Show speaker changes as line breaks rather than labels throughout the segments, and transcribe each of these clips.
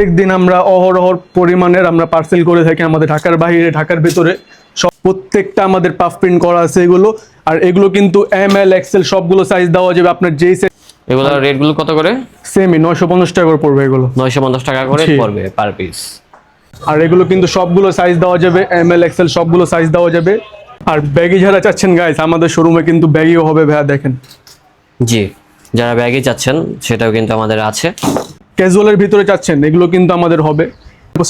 প্রত্যেক দিন আমরা অহরহর পরিমাণের আমরা পার্সেল করে থাকি আমাদের ঢাকার বাইরে ঢাকার ভেতরে। সব প্রত্যেকটা আমাদের পাফ প্রিন্ট করা আছে এগুলো। আর এগুলো কিন্তু এম এল এক্সেল সবগুলো সাইজ দেওয়া যাবে আপনার যেই
এগুলো রেটগুলো কত করে?
সেমই নয়শো পঞ্চাশ টাকা করে পড়বে এগুলো।
নয়শো পঞ্চাশ টাকা করে পড়বে পার পিস
আর এগুলো কিন্তু সবগুলো সাইজ দেওয়া যাবে এম এল এক্সেল সবগুলো সাইজ দেওয়া যাবে। আর ব্যাগি যারা চাচ্ছেন গাইস আমাদের শোরুমে কিন্তু ব্যাগিও হবে ভাইয়া দেখেন।
জি যারা ব্যাগে চাচ্ছেন সেটাও কিন্তু আমাদের আছে।
ক্যাজুয়ালের ভিতরে চাচ্ছেন এগুলো কিন্তু আমাদের হবে।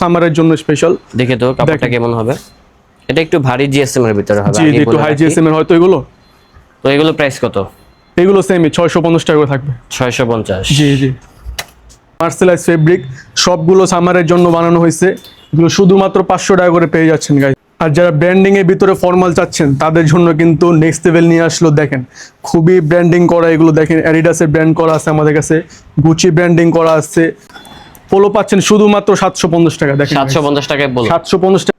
সামারের জন্য স্পেশাল
দেখে তো কাপড়টা কেমন হবে। এটা একটু ভারী জিএসএম এর ভিতরে হবে
জি একটু হাই জিএসএম এর হয়তো এগুলো।
তো এগুলো প্রাইস কত?
এগুলো সেমই ছয়শো পঞ্চাশ টাকা করে থাকবে।
ছয়শো পঞ্চাশ।
জি জি। মার্সেলাইজ ফেব্রিক সবগুলো সামারের জন্য বানানো হয়েছে। এগুলো শুধুমাত্র পাঁচশো টাকা করে পেয়ে যাচ্ছেন গাই আর যারা ব্র্যান্ডিং এর ভিতরে ফর্মাল চাচ্ছেন তাদের জন্য কিন্তু নেক্সট লেভেল নিয়ে আসলো দেখেন খুবই ব্র্যান্ডিং করা এগুলো দেখেন অ্যাডিডাসের ব্র্যান্ড করা আছে আমাদের কাছে গুচি ব্র্যান্ডিং করা আছে পোলো পাচ্ছেন শুধুমাত্র সাতশো পঞ্চাশ টাকা দেখেন
সাতশো পঞ্চাশ টাকায়
সাতশো পঞ্চাশ টাকা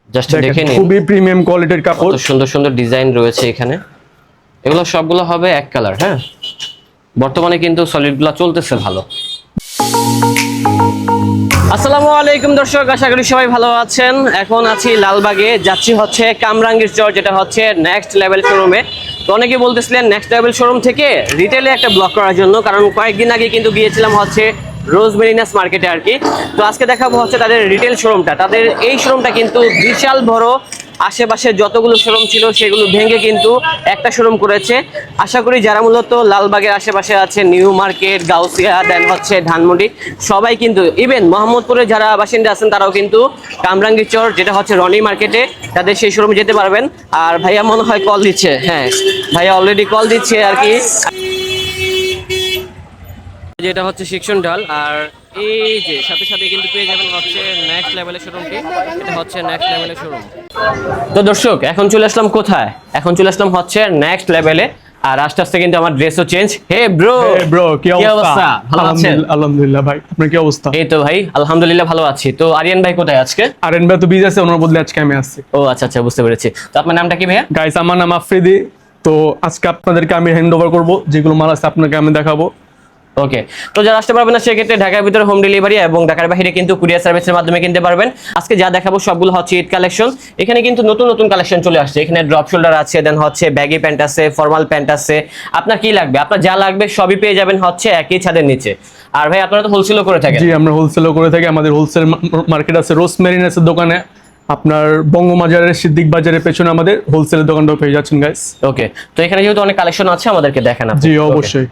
খুবই প্রিমিয়াম কোয়ালিটির কাপড়।
সুন্দর সুন্দর ডিজাইন রয়েছে এখানে। এগুলো সবগুলো হবে এক কালার হ্যাঁ? বর্তমানে কিন্তু সলিডগুলো চলতেছে ভালো। আসসালামু আলাইকুম, দর্শক, আশা করি সবাই ভালো আছেন। এখন আছি লালবাগে, যাচ্ছি হচ্ছে কামরাঙ্গীর চর, যেটা হচ্ছে নেক্সট লেভেল শোরুমে তো অনেকে বলতেছিলেন নেক্সট লেভেল শোরুম থেকে রিটেলে একটা ব্লক করার জন্য, কারণ কয়েকদিন আগে কিন্তু গিয়েছিলাম হচ্ছে রোজ মেরিনাস মার্কেটে আর কি। তো আজকে দেখাবো হচ্ছে তাদের রিটেল শোরুমটা তাদের এই শোরুমটা কিন্তু বিশাল বড় আশেপাশে যতগুলো শোরুম ছিল, সেগুলো ভেঙে কিন্তু একটা শোরুম করেছে। আশা করি যারা মূলত লালবাগের আশেপাশে আছে নিউ মার্কেট, গাউসিয়া, দেন হচ্ছে ধানমন্ডি, সবাই কিন্তু ইভেন মোহাম্মদপুরে যারা বাসিন্দা আছেন, তারাও কিন্তু কামরাঙ্গি চর, যেটা হচ্ছে রনি মার্কেটে, তাদের সেই শোরুমে যেতে পারবেন। আর ভাইয়া মনে হয় কল দিচ্ছে হ্যাঁ। ভাইয়া অলরেডি কল দিচ্ছে আর কি। যেটা হচ্ছে শিক্ষণ ডাল আর এই যে সাথে সাথে কিন্তু পেয়ে যাবেন হচ্ছে নেক্সট লেভেলের শোরুমটি এটা হচ্ছে নেক্সট লেভেলের শোরুম তো দর্শক এখন চলে আসলাম কোথায়? এখন চলে আসলাম হচ্ছে নেক্সট লেভেলে আর আস্তে আস্তে কিন্তু আমার ড্রেসও চেঞ্জ হে ব্রো
ব্রো কি অবস্থা?
ভালো আছেন?
আলহামদুলিল্লাহ- ভাই আপনার কি অবস্থা?
এই তো ভাই আলহামদুলিল্লাহ ভালো আছি। তো আরিয়ান ভাই কোথায় আজকে?
আরিয়ান ভাই তো বিজ আছে ওনার বদলে আজকে আমি আসছি।
ও আচ্ছা আচ্ছা বুঝতে পেরেছি। তো আপনার নামটা কি ভাইয়া?
গাইস আমার নাম আফ্রিদি। তো আজকে আপনাদেরকে আমি হ্যান্ড ওভার করব যেগুলো মাল আছে আপনাকে আমি দেখাবো।
ওকে তো যারা আসতে পারবেন না সেক্ষেত্রে ঢাকার ভিতরে হোম ডেলিভারি এবং ঢাকার বাইরে কিন্তু কুরিয়ার সার্ভিসের মাধ্যমে কিনতে পারবেন। আজকে যা দেখাবো সবগুলো হচ্ছে ঈদ কালেকশন এখানে কিন্তু নতুন নতুন কালেকশন চলে আসছে। এখানে ড্রপ শোল্ডার আছে দেন হচ্ছে ব্যাগি প্যান্ট আছে ফর্মাল প্যান্ট আছে। আপনার কি লাগবে? আপনার যা লাগবে সবই পেয়ে যাবেন হচ্ছে একই ছাদের নিচে। আর ভাই আপনারা তো হোলসেলও করে থাকেন।
জি আমরা হোলসেলও করে থাকি। আমাদের হোলসেল মার্কেট আছে রোজ মেরিনাসের দোকানে। আপনার বঙ্গবাজারের সিদ্দিক বাজারের পেছনে আমাদের হোলসেলের দোকানটাও পেয়ে যাচ্ছেন গাইস
ওকে তো এখানে যেহেতু অনেক কালেকশন আছে আমাদেরকে দেখান আপনি।
জি অবশ্যই।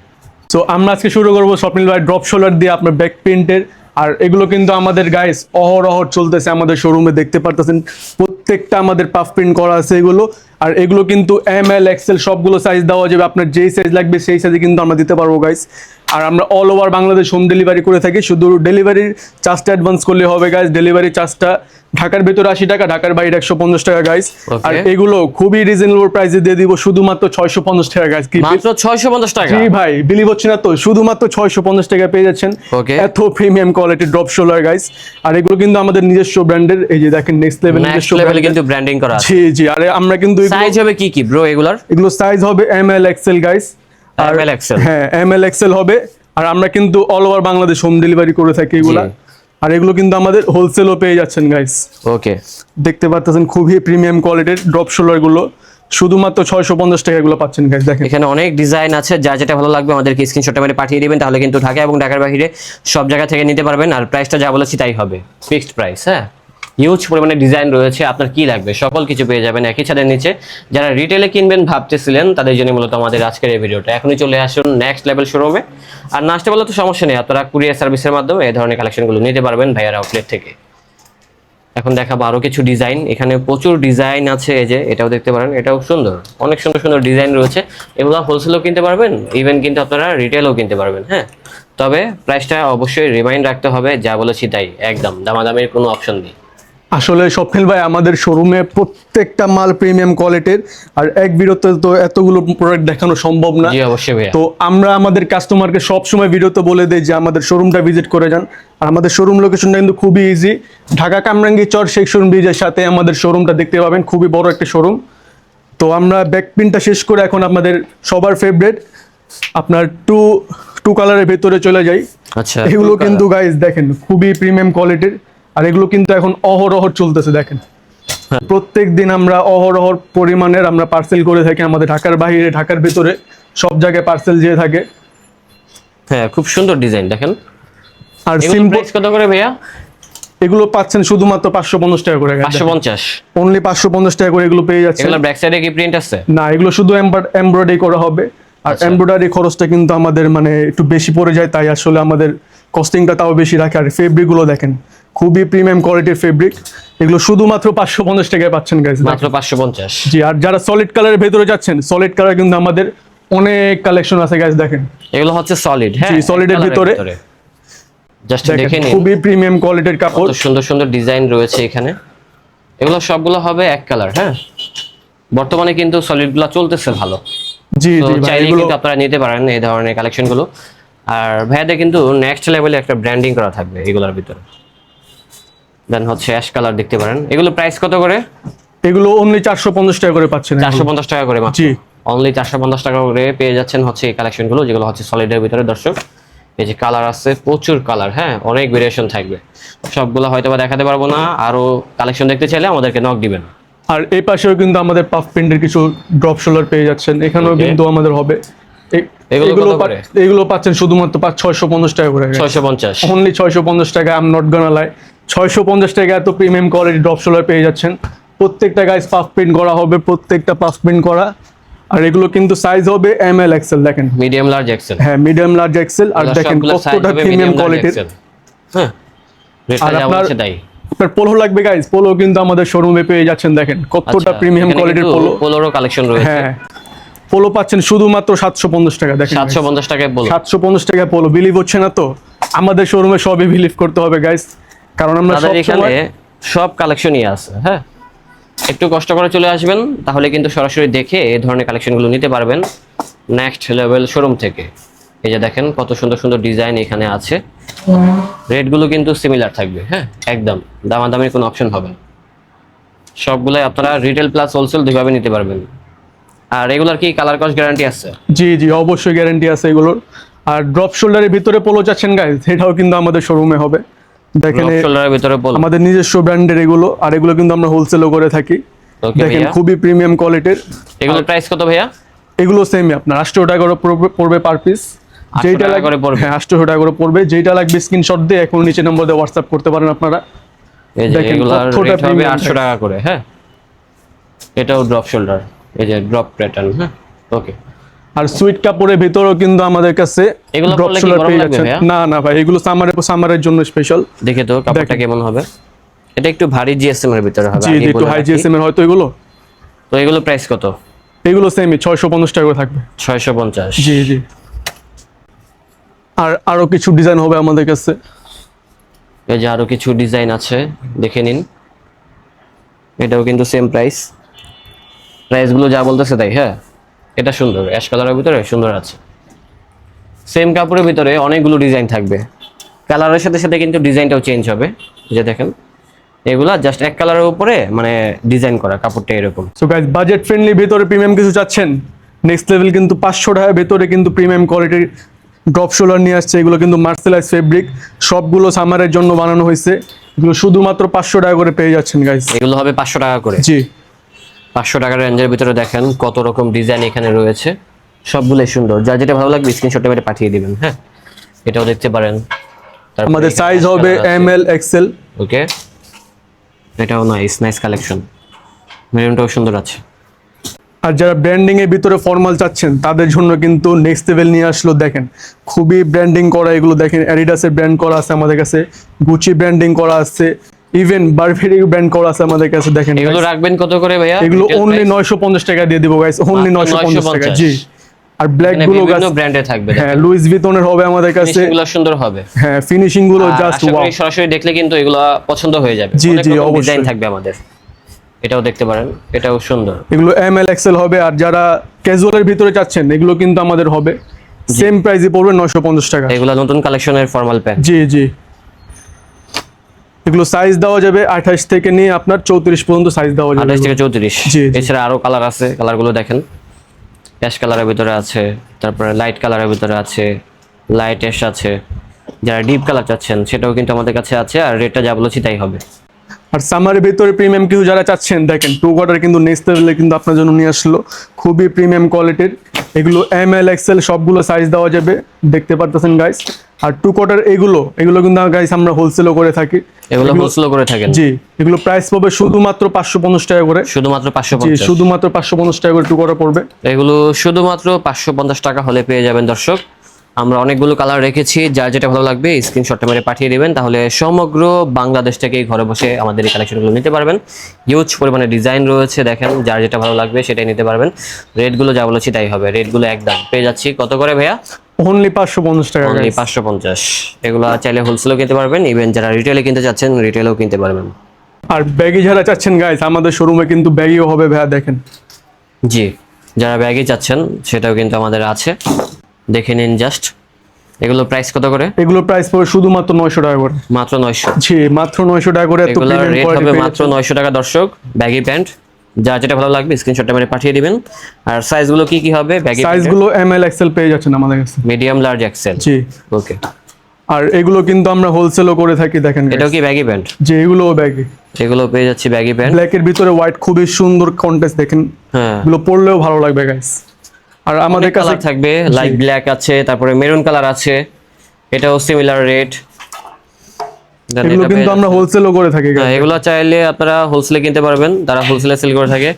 তো আমরা আজকে শুরু করব স্বপ্নিল ভাই ড্রপ শোল্ডার দিয়ে আপনার ব্যাক প্রিন্টের আর এগুলো কিন্তু আমাদের গাইস অহরহ চলতেছে আমাদের শোরুমে দেখতে পারতেছেন। প্রত্যেকটা আমাদের পাফ প্রিন্ট করা আছে এগুলো। আর এগুলো কিন্তু এম এল এক্সেল সবগুলো সাইজ দেওয়া যাবে। আপনার যেই সাইজ লাগবে সেই সাইজে কিন্তু আমরা দিতে পারব গাইস আর আমরা all over Bangladesh home delivery করে থাকি। শুধু ডেলিভারির চার্জটা অ্যাডভান্স করলে হবে গাইস ডেলিভারি চার্জটা ঢাকার ভেতরে আশি টাকা ঢাকার বাইরে একশো পঞ্চাশ টাকা
গাইজ
আর এগুলো খুবই রিজনেবল প্রাইসে দিয়ে দিব শুধুমাত্র ছয়শো পঞ্চাশ টাকা গাইস কি
মাত্র ছয়শো পঞ্চাশ টাকা?
জি ভাই। বিলিভ হচ্ছে না তো শুধুমাত্র ছয়শো পঞ্চাশ টাকা পেয়ে যাচ্ছেন। এত premium quality drop shoulder guys আর এগুলো কিন্তু আমাদের নিজস্ব ব্র্যান্ডের এই যে দেখেন নেক্সট লেভেল নিজস্ব
লেভেলে কিন্তু ব্র্যান্ডিং করা আছে।
জি জি। আরে আমরা কিন্তু
সাইজ হবে কি কি ব্রো এগুলার?
এগুলো সাইজ হবে এম এল এক্সেল
XL
হ্যাঁ এম এল এক্সেল হবে। আর আমরা কিন্তু all over Bangladesh home delivery করে থাকি এগুলা। আর এগুলো কিন্তু আমাদের হোলসেলও পেয়ে যাচ্ছেন গাইস
ওকে
দেখতে পাচ্ছেন খুবই প্রিমিয়াম কোয়ালিটির ড্রপ শোলারগুলো। শুধুমাত্র ছয়শো পঞ্চাশ টাকা এগুলো পাচ্ছেন গাইস দেখেন।
এখানে অনেক ডিজাইন আছে যা যেটা ভালো লাগবে আমাদেরকে স্ক্রিনশটে মেরে পাঠিয়ে দিবেন তাহলে কিন্তু ঢাকা এবং ঢাকার বাইরে সব জায়গা থেকে নিতে পারবেন। আর প্রাইসটা যা বলেছি তাই হবে। ফিক্সড প্রাইস হ্যাঁ? হিউজ পরিমাণে ডিজাইন রয়েছে, আপনার কি লাগবে? সকল কিছু পেয়ে যাবেন একই ছাদের নিচে। যারা রিটেলে কিনবেন ভাবতেছিলেন, তাদের জন্য মূলত আমাদের আজকের এই ভিডিওটা। এখনই চলে আসুন নেক্সট লেভেল শোরুমে আর না আসতে বলে তো সমস্যা নেই, আপনারা কুরিয়ার সার্ভিসের মাধ্যমে এই ধরনের কালেকশনগুলো নিতে পারবেন ভাইয়ার আউটলেট থেকে। এখন দেখাবো আরও কিছু ডিজাইন এখানে প্রচুর ডিজাইন আছে, এই যে এটাও দেখতে পারেন, এটাও সুন্দর। অনেক সুন্দর সুন্দর ডিজাইন রয়েছে। এগুলো হোলসেলও কিনতে পারবেন ইভেন কিন্তু আপনারা রিটেলও কিনতে পারবেন হ্যাঁ? তবে প্রাইসটা অবশ্যই রিমাইন্ড রাখতে হবে, যা বলেছি তাই, একদম। দামাদামির কোনো অপশন নেই।
আসলে স্বপ্নিল ভাই আমাদের শোরুমে প্রত্যেকটা মাল প্রিমিয়াম কোয়ালিটির আর এক বিরতে তো এতগুলো প্রোডাক্ট দেখানো সম্ভব না। তো আমরা আমাদের কাস্টমারকে সবসময় ভিডিওতে বলে দেই যে আমাদের শোরুমটা ভিজিট করে যান। আর আমাদের শোরুম লোকেশনটা কিন্তু খুবই ইজি ঢাকা কামরাঙ্গি চর সেকশন ব্রিজের সাথে আমাদের শোরুমটা দেখতে পাবেন। খুবই বড় একটা শোরুম তো আমরা ব্যাক প্রিন্টটা শেষ করে এখন আপনাদের সবার ফেভারিট আপনার টু টু কালারের ভেতরে চলে যাই।
আচ্ছা
এগুলো কিন্তু গাইস দেখেন খুবই প্রিমিয়াম কোয়ালিটির আর এগুলো কিন্তু এখন অহরহ চলতেছে দেখেন। প্রত্যেক দিন আমরা অহরহর পরিমাণের আমরা পার্সেল করে থাকি আমাদের ঢাকার বাইরে ঢাকার ভিতরে সব জায়গায় পার্সেল যেয়ে থাকে।
হ্যাঁ খুব সুন্দর ডিজাইন দেখেন।
আর সিম্পল
প্রাইস কত করে ভাইয়া?
এগুলো পাচ্ছেন শুধুমাত্র পাঁচশো পঞ্চাশ টাকা করে।
পাঁচশো পঞ্চাশ।
অনলি পাঁচশো পঞ্চাশ টাকা করে এগুলো পেয়ে যাচ্ছে
ব্যাক সাইডে কি প্রিন্ট আছে?
না এগুলো শুধু এমব্রয়ডারি করা হবে। আর
আচ্ছা।
এমব্রয়ডারি খরচটা কিন্তু আমাদের মানে একটু বেশি পড়ে যায় তাই আসলে আমাদের কস্টিংটা তাও বেশি রাখে। আর ফেব্রিকগুলো দেখেন খুবই প্রিমিয়াম কোয়ালিটির ফেব্রিক এগুলো শুধুমাত্র পাঁচশো পঞ্চাশ টাকায় পাচ্ছেন গাইজ
মাত্র পাঁচশো পঞ্চাশ।
জি আর যারা সলিড কালারের ভেতরে যাচ্ছেন সলিড কালার কিন্তু আমাদের অনেক কালেকশন আছে গাইজ দেখেন।
এগুলো হচ্ছে সলিড হ্যাঁ
এর ভিতরে।
জাস্ট
দেখেন
দেখে নিন।
খুবই প্রিমিয়াম কোয়ালিটির কাপড়।
সুন্দর সুন্দর ডিজাইন রয়েছে এখানে। এগুলো সবগুলো হবে এক কালার হ্যাঁ। বর্তমানে কিন্তু সলিডগুলো চলতেছে ভালো।
জি
চাইলে
এগুলো
কিন্তু আপনারা নিতে পারেন এই ধরনের কালেকশনগুলো আর ভাইয়াদের কিন্তু নেক্সট লেভেলে একটা ব্র্যান্ডিং করা থাকবে এগুলোর ভিতরে। দেন হচ্ছে অ্যাশ কালার দেখতে পারেন। এগুলো প্রাইস কত করে?
এগুলো অনলি চারশো পঞ্চাশ টাকা করে পাচ্ছেন
চারশো পঞ্চাশ টাকা করে মাত্র।
জি।
অনলি চারশো পঞ্চাশ টাকা করে পেয়ে যাচ্ছেন হচ্ছে এই কালেকশনগুলো যেগুলো হচ্ছে সলিডের ভিতরে দর্শক। এই যে কালার আছে প্রচুর কালার হ্যাঁ অনেক ভেরিয়েশন থাকবে। সবগুলো হয়তো বা দেখাতে পারব না আরও কালেকশন দেখতে চাইলে আমাদেরকে নক দিবেন।
আর এই পাশেও কিন্তু আমাদের পাফ প্রিন্টের কিছু ড্রপ শোলার পেয়ে যাচ্ছেন। এখানেও কিন্তু আমাদের হবে।
এগুলো
পাচ্ছেন শুধুমাত্র পাঁচ ছয়শো পঞ্চাশ টাকা করে।
ছয়শো পঞ্চাশ।
অনলি ছয়শো পঞ্চাশ টাকা আম নট গানা ছয়শো পঞ্চাশ টাকা এত প্রিমিয়াম কোয়ালিটি ড্রপ শোলার পেয়ে যাচ্ছেন। প্রত্যেকটা গাইজ পাফ প্রিন্ট করা হবে প্রত্যেকটা পাফ প্রিন্ট করা। আর এগুলো কিন্তু সাইজ হবে এম এল এক্সেল দেখেন।
মিডিয়াম লার্জ এক্সেল
হ্যাঁ মিডিয়াম লার্জ এক্সেল আর দেখেন কতটা প্রিমিয়াম কোয়ালিটির
হ্যাঁ।
আর আপনার- আপনার পোলো লাগবে গাইজ পোলো কিন্তু আমাদের শোরুমে পেয়ে যাচ্ছেন দেখেন। কতটা প্রিমিয়াম কোয়ালিটির পোলো।
পোলোরও কালেকশন রয়েছে।
হ্যাঁ। পোলো পাচ্ছেন শুধুমাত্র সাতশো পঞ্চাশ টাকা দেখেন
সাতশো পঞ্চাশ টাকায় পোলো।
সাতশো পঞ্চাশ টাকা পোলো। বিলিভ হচ্ছে না তো? আমাদের শোরুমে সবই বিলিভ করতে হবে গাইস কারণ আমরা সব
এখানে সব কালেকশনই আছে হ্যাঁ? একটু কষ্ট করে চলে আসবেন তাহলে কিন্তু সরাসরি দেখে এই ধরনের কালেকশনগুলো নিতে পারবেন নেক্সট লেভেল শোরুম থেকে। এই যে দেখেন কত সুন্দর সুন্দর ডিজাইন এখানে আছে। রেটগুলো কিন্তু সিমিলার থাকবে হ্যাঁ? একদম দামাদামির কোনো অপশন হবে না। সবগুলোই আপনারা রিটেল প্লাস হোলসেল দুইভাবে নিতে পারবেন। আর রেগুলার কি কালার কস্ট গ্যারান্টি আছে?
জি জি অবশ্যই গ্যারান্টি আছে এগুলোর। আর ড্রপ শোল্ডারের ভিতরে পোলো চাচ্ছেন গাইস সেটাও কিন্তু আমাদের শোরুমে হবে। দেখেন
শোল্ডারের ভিতরে বল
আমাদের নিজস্ব ব্র্যান্ডের এগুলো আর এগুলো কিন্তু আমরা হোলসেলও করে থাকি। দেখেন খুবই প্রিমিয়াম কোয়ালিটির
এগুলোর প্রাইস কত ভাইয়া?
এগুলো সেমই আপনার আটশো টাকা করে পড়বে- পার পিস
800
যেইটা
করে পড়বে।
হ্যাঁ আটশো টাকা করে পড়বে। যেইটা লাগবে স্ক্রিনশট দিয়ে এখন নিচে নম্বর দিয়ে হোয়াটসঅ্যাপ করতে পারেন আপনারা।
হবে আটশো টাকা করে হ্যাঁ? এটাও ড্রপ শোল্ডার এই যে ড্রপ প্যাটার্ন হ্যাঁ? ওকে
আর সুইট কাপড়ের ভিতরেও কিন্তু আমাদের কাছে
এগুলো
ড্রপ
গরম
পেয়ে
ভাইয়া?
না না ভাই এগুলো সামারের সামারের জন্য স্পেশাল
দেখে তো কাপড়টা কেমন হবে। এটা একটু ভারী জিএসএম এর ভিতরে হবে
জি একটু হাই জিএসএম এর হয়তো এগুলো?
তো এগুলো প্রাইস কত?
এগুলো সেমই ছয়শো পঞ্চাশ টাকা করে থাকবে।
ছয়শো পঞ্চাশ।
জি জি। আর আরও কিছু ডিজাইন হবে আমাদের কাছে।
এই যে আরও কিছু ডিজাইন আছে দেখে নিন। এটাও কিন্তু সেম প্রাইস প্রাইসগুলো যা বলতেছে তাই হ্যাঁ? এটা সুন্দর অ্যাশ কালারের ভিতরে সুন্দর আছে। সেম কাপড়ের ভিতরে অনেকগুলো ডিজাইন থাকবে। কালারের সাথে সাথে কিন্তু ডিজাইনটাও চেঞ্জ হবে যে দেখেন। এগুলা জাস্ট এক কালারের উপরে মানে ডিজাইন করা কাপড়টা এরকম।
সো গাইজ বাজেট ফ্রেন্ডলি ভেতরে প্রিমিয়াম কিছু চাচ্ছেন? নেক্সট লেভেল কিন্তু পাঁচশো টাকার ভেতরে কিন্তু প্রিমিয়াম কোয়ালিটির ড্রপ শোলার নিয়ে আসছে এগুলো কিন্তু মার্সেলাইজ ফেব্রিক সবগুলো সামারের জন্য বানানো হয়েছে। এগুলো শুধুমাত্র পাঁচশো টাকা করে পেয়ে যাচ্ছেন গাইজ
এগুলো হবে পাঁচশো টাকা করে?
জি।
পাঁচশো টাকার রেঞ্জের ভিতরে দেখেন কত রকম ডিজাইন এখানে রয়েছে। সবগুলোই সুন্দর। যার যেটা ভালো লাগবে স্ক্রিনশটে মেরে পাঠিয়ে দিবেন হ্যাঁ? এটাও দেখতে পারেন।
আমাদের সাইজ হবে। এম এল এক্সেল
ওকে এটাও নাইস নাইস কালেকশন মেরুনটাও সুন্দর আছে।
আর যারা ব্র্যান্ডিং এর ভিতরে ফর্মাল চাচ্ছেন তাদের জন্য কিন্তু নেক্সট লেভেল নিয়ে আসলো দেখেন খুবই ব্র্যান্ডিং করা এগুলো দেখেন অ্যাডিডাসের ব্র্যান্ড করা আছে আমাদের কাছে গুচি ব্র্যান্ডিং করা আছে ইভেন বারভেরি ব্র্যান্ড করা আছে আমাদের কাছে দেখেন
এগুলো রাখবেন কত করে ভাইয়া?
এগুলো অনলি
price?
নয়শো পঞ্চাশ টাকা দিয়ে দিব গাইস অনলি
মাত্র
নয়শো পঞ্চাশ টাকা জি। আর ব্ল্যাক
এখানে
গুলো গাছ
ব্র্যান্ডে থাকবে
হ্যাঁ লুইস ভিতনের হবে আমাদের কাছে।
এগুলো সুন্দর হবে।
হ্যাঁ
ফিনিশিংগুলো
জাস্ট ওয়াও
সরাসরি দেখলে কিন্তু এগুলো পছন্দ হয়ে যাবে।
জি, জি, অবশ্যই। ডিজাইন।
থাকবে আমাদের। এটাও দেখতে পারেন এটাও সুন্দর।
এগুলো এম এল এক্সেল হবে আর যারা ক্যাজুয়ালের ভিতরে চাচ্ছেন এগুলো কিন্তু আমাদের হবে। সেম প্রাইসে পড়বে নয়শো পঞ্চাশ টাকা।
এগুলো নতুন কালেকশনের ফর্মাল প্যান্ট
জি জি। এগুলো সাইজ দেওয়া যাবে আঠাশ থেকে নিয়ে আপনার চৌত্রিশ পর্যন্ত সাইজ দেওয়া যাবে।
আঠাশ থেকে চৌত্রিশ।
জি, জি।
এছাড়া আরও কালার আছে কালারগুলো দেখেন। অ্যাশ কালারের ভিতরে আছে তারপরে লাইট কালারের ভিতরে আছে লাইট অ্যাশ আছে। যারা ডিপ কালার চাচ্ছেন সেটাও কিন্তু আমাদের কাছে আছে আর রেটটা যা বলেছি তাই হবে।
আর সামারের ভিতরে প্রিমিয়াম কিছু যারা চাচ্ছেন দেখেন টু কোয়ার্টার কিন্তু নেক্সট লেভেলে কিন্তু আপনার জন্য নিয়ে আসলো। খুবই প্রিমিয়াম কোয়ালিটির এগুলো এম এল এক্সেল সবগুলো সাইজ দেওয়া যাবে। দেখতে পারতেছেন গাইস আর টু কোয়ার্টার এগুলো এগুলো কিন্তু গাইস আমরা হোলসেলও করে থাকি।
এগুলো হোলসেল করে থাকেন।
জি এগুলো প্রাইস পড়বে শুধুমাত্র পাঁচশো পঞ্চাশ টাকা করে।
শুধুমাত্র পাঁচশো
জি শুধুমাত্র পাঁচশো পঞ্চাশ টাকা করে টু কোয়ার্টার পড়বে।
এগুলো শুধুমাত্র পাঁচশো পঞ্চাশ টাকা হলে পেয়ে যাবেন দর্শক। আমরা অনেকগুলো কালার রেখেছি যার যেটা ভালো লাগবে স্ক্রিনশটটা মেরে পাঠিয়ে দেবেন তাহলে সমগ্র বাংলাদেশ থেকে ঘরে বসে আমাদের এই কালেকশনগুলো নিতে পারবেন। হিউজ পরিমাণে ডিজাইন রয়েছে দেখেন যার যেটা ভালো লাগবে সেটাই নিতে পারবেন। রেটগুলো যা বলেছি তাই হবে রেটগুলো একদম পেয়ে যাচ্ছি কত করে ভাইয়া?
অনলি পাঁচশো পঞ্চাশ টাকা
অনলি পাঁচশো পঞ্চাশ। এগুলো চাইলে হোলসেলও কিনতে পারবেন ইভেন যারা রিটেলে কিনতে চাচ্ছেন রিটেলেও কিনতে পারবেন।
আর ব্যাগি যারা চাচ্ছেন গাইস আমাদের শোরুমে কিন্তু ব্যাগিও হবে ভাইয়া দেখেন।
জি যারা ব্যাগে চাচ্ছেন সেটাও কিন্তু আমাদের আছে। দেখে নিন জাস্ট এগুলো প্রাইস কত করে?
এগুলো প্রাইস পড়বে শুধুমাত্র নয়শো টাকা করে।
মাত্র নয়শো।
জি মাত্র নয়শো টাকা করে এত প্রিমিয়াম
রেট
কোয়ালিটি
হবে মাত্র নয়শো টাকা দর্শক ব্যাগি প্যান্ট যা যেটা ভালো লাগবে স্ক্রিনশটটা মেরে পাঠিয়ে দিবেন। আর সাইজগুলো কি কি হবে ব্যাগি
সাইজগুলো এম এল এক্সেল পেয়ে যাচ্ছেন আমাদের কাছে।
মিডিয়াম লার্জ এক্সেল
জি।
ওকে
আর এগুলো কিন্তু আমরা হোলসেলও করে থাকি দেখেন
এটা কি ব্যাগি প্যান্ট
যে এগুলো ব্যাগি
এগুলো পেয়ে যাচ্ছি ব্যাগি প্যান্ট
ব্ল্যাকের ভিতরে হোয়াইট খুবই সুন্দর কন্টেস্ট দেখেন।
হ্যাঁ।
এগুলো পরলেও ভালো লাগবে গাইস আর আমাদের কাছে
কালার থাকবে লাইট ব্ল্যাক আছে তারপরে মেরুন কালার আছে এটাও সিমিলার রেট
এগুলো কিন্তু আমরা হোলসেলও করে থাকি।
হ্যাঁ এগুলো চাইলে আপনারা হোলসেলে কিনতে পারবেন তারা হোলসেলে সেল করে থাকে।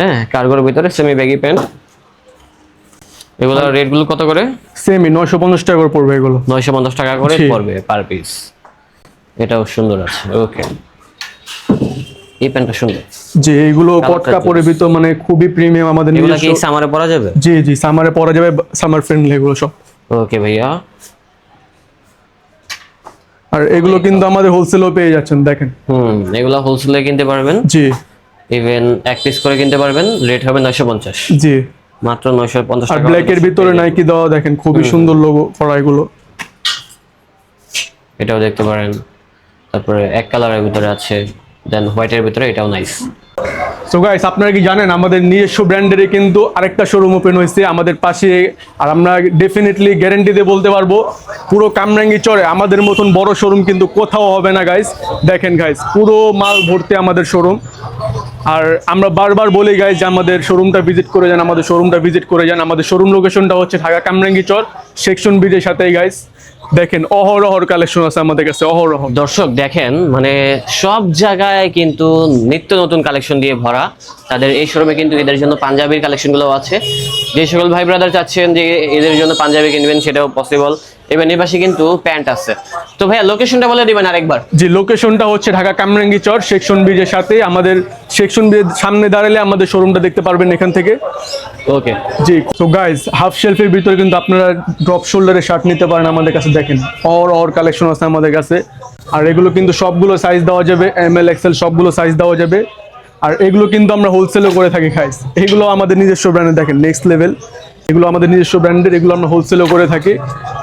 হ্যাঁ কার্গোর ভিতরে সেমি ব্যাগি প্যান্ট এগুলো রেটগুলো কত করে?
সেমি নয়শো পঞ্চাশ টাকা করে পড়বে এগুলো।
নয়শো পঞ্চাশ টাকা করে পড়বে পার পিস এটাও সুন্দর আছে ওকে এই প্যান্টটা সুন্দর।
যে
টা
কাপড়ের ভিতর মানে খুবই প্রিমিয়াম আমাদের
এগুলো কি সামারে পরা যাবে?
জি জি সামারে পরা যাবে সামার ফ্রেন্ডলি এগুলো সব।
ওকে ভাইয়া।
আর এগুলো কিন্তু আমাদের হোলসেলও পেয়ে যাচ্ছেন দেখেন।
হুম এগুলো হোলসেলে কিনতে পারবেন।
জি।
ইভেন এক পিস করে কিনতে পারবেন রেট হবে নয়শো পঞ্চাশ।
জি।
মাত্র নয়শো পঞ্চাশ
আর
টাকা
ব্ল্যাকের ভিতরে নাইকি দেওয়া দেখেন খুবই সুন্দর লোগো করা এগুলো।
এটাও দেখতে পারেন। তারপরে এক কালারের ভিতরে আছে। দেন হোয়াইটের ভিতরে এটাও নাইস
সো গাইস আপনারা কি জানেন, আমাদের নিজস্ব ব্র্যান্ডেরই কিন্তু আরেকটা শোরুম ওপেন হয়েছে আমাদের পাশে, আর আমরা ডেফিনেটলি গ্যারেন্টি দিয়ে বলতে পারব, পুরো কামরাঙ্গি চরে আমাদের মতন বড় শোরুম কিন্তু কোথাও হবে না গাইস দেখেন গাইস পুরো মাল ভর্তি আমাদের শোরুম আর আমরা বারবার বলি গাইস যে আমাদের শোরুমটা ভিজিট করে যান, আমাদের শোরুমটা ভিজিট করে যান। আমাদের শোরুম লোকেশনটা হচ্ছে ঢাকা কামরাঙ্গি চর সেকশন ব্রিজের সাথেই গাইস দেখেন অহরহর কালেকশন আছে আমাদের কাছে অহরহ
দর্শক, দেখেন মানে সব জায়গায় কিন্তু নিত্য নতুন কালেকশন দিয়ে ভরা। তাদের এই শোরুমে কিন্তু এদের জন্য পাঞ্জাবির কালেকশনগুলো আছে। যে সকল ভাই ব্রাদার চাচ্ছেন যে এদের জন্য পাঞ্জাবি কিনবেন, সেটাও পসিবল এবার পাশে কিন্তু প্যান্ট আছে। তো ভাইয়া লোকেশনটা বলে দিবেন আরেকবার।
যে লোকেশনটা হচ্ছে ঢাকা কামরাঙ্গি চর সেকশন ব্রিজের সাথে। আমাদের সেকশন ব্রিজের সামনে দাঁড়ালে আমাদের শোরুমটা দেখতে পারবেন এখান থেকে।
ওকে
জি তো গাইস হাফ শেলফের ভিতরে কিন্তু আপনারা ড্রপ শোল্ডারের শার্ট নিতে পারেন আমাদের কাছে দেখেন। অর অর কালেকশন আছে আমাদের কাছে। আর এগুলো কিন্তু সবগুলো সাইজ দেওয়া যাবে এম এল এক্সেল সবগুলো সাইজ দেওয়া যাবে। আর এগুলো কিন্তু আমরা হোলসেলও করে থাকি খাইস এগুলো আমাদের নিজস্ব ব্র্যান্ডে দেখেন নেক্সট লেভেল এগুলো আমাদের নিজস্ব ব্র্যান্ডের, এগুলো আমরা হোলসেলও করে থাকি।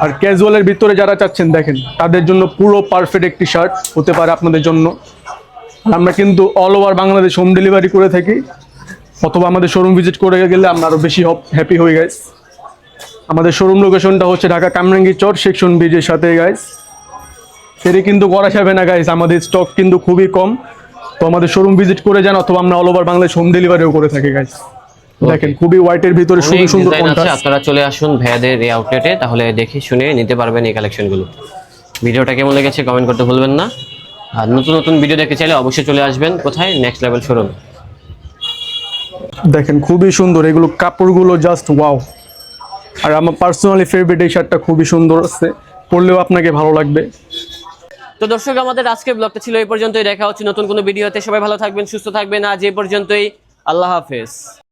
আর ক্যাজুয়ালের ভিতরে যারা চাচ্ছেন, দেখেন, তাদের জন্য পুরো পারফেক্ট একটি শার্ট হতে পারে আপনাদের জন্য। আমরা কিন্তু all over Bangladesh home delivery করে থাকি। অথবা আমাদের শোরুম ভিজিট করে গেলে আমরা আরও বেশি হ্যাপি হয়ে গাইস আমাদের শোরুম লোকেশনটা হচ্ছে ঢাকা কামরাঙ্গি চর সেকশন ব্রিজের সাথে গাইস সেটি কিন্তু করা যাবে না গাইস আমাদের স্টক কিন্তু খুবই কম। তো আমাদের শোরুম ভিজিট করে যান, অথবা আমরা অল ওভার বাংলাদেশ হোম ডেলিভারিও করে থাকি গাইস দেখেন খুবই হোয়াইটের ভিতরে সুন্দর
আছে
কন্ট্রাস্ট
আপনারা চলে আসুন ভাইয়াদের এই আউটলেটে তাহলে দেখে শুনে নিতে পারবেন এই কালেকশনগুলো ভিডিওটা কেমন লেগেছে কমেন্ট করতে ভুলবেন না। আর নতুন নতুন ভিডিও দেখতে চাইলে অবশ্যই চলে আসবেন। কোথায়? নেক্সট লেভেল শোরুম
দেখেন খুবই সুন্দর। এগুলো কাপড়গুলো জাস্ট ওয়াও আর আমার পার্সোনালি ফেভারিট এই শার্টটা খুবই সুন্দর আছে। পরলেও আপনাকে ভালো লাগবে।
তো দর্শক আমাদের আজকের ব্লগটা ছিল এই পর্যন্তই। দেখা হচ্ছে নতুন কোনো ভিডিওতে সবাই ভালো থাকবেন সুস্থ থাকবেন। আজ এই পর্যন্তই। আল্লাহ হাফেজ।